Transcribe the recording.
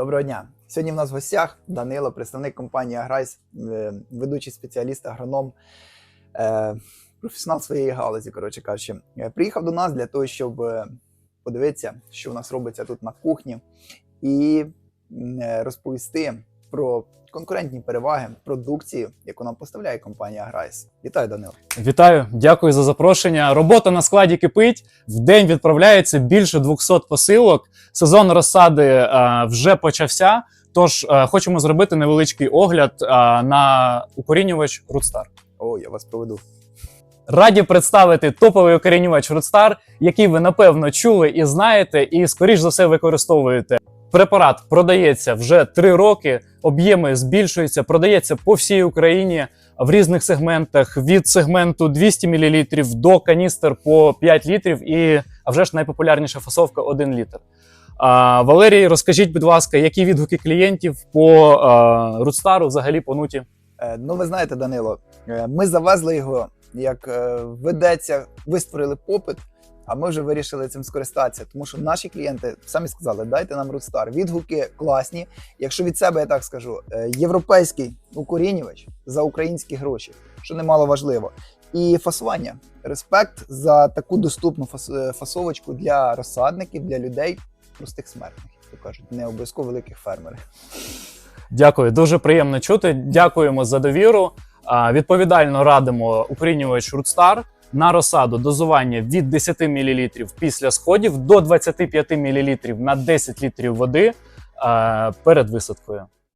Доброго дня. Сьогодні в нас в гостях Данило, представник компанії Аграйс, е, ведучий спеціаліст, агроном, е, професіонал своєї галузі, коротше кажучи. Е, Приїхав до нас для того, щоб подивитися, що у нас робиться тут на кухні, і розповісти про конкурентні переваги продукції, яку нам поставляє компанія Аграйс. Вітаю, Данило. Вітаю, дякую за запрошення. Робота на складі кипить. В день відправляється більше 200 посилок. Сезон розсади е, вже почався. Тож е, хочемо зробити невеличкий огляд е, на укорінювач Rootсtar. О, я вас проведу. Раді представити топовий укорінювач Rootсtar, який ви напевно чули і знаєте, і скоріш за все використовуєте. Препарат продається вже 3 роки, об'єми збільшуються, продається по всій Україні в різних сегментах від сегменту 200 мл до каністр по 5 літрів, і а вже ж найпопулярніша фасовка 1 літр. А, Валерій, розкажіть, будь ласка, які відгуки клієнтів по а, Rootсtar взагалі по нуті? Е, Ну, ви знаєте, Данило, е, ми завезли його, як е, ведеться, ви створили попит, а ми вже вирішили цим скористатися, тому що наші клієнти самі сказали, дайте нам Rootstар. Відгуки класні. Якщо від себе я так скажу, е, європейський укорінювач за українські гроші, що немало важливо. І фасування. Респект за таку доступну е, фасовочку для розсадників, для людей, простих смертних, як кажуть, не обов'язково великих фермерів. Дякую, дуже приємно чути. Дякуємо за довіру. Відповідально радимо укорінювач Rootstар на розсаду дозування від 10 мл після сходів до 25 мл на 10 літрів води перед висадкою.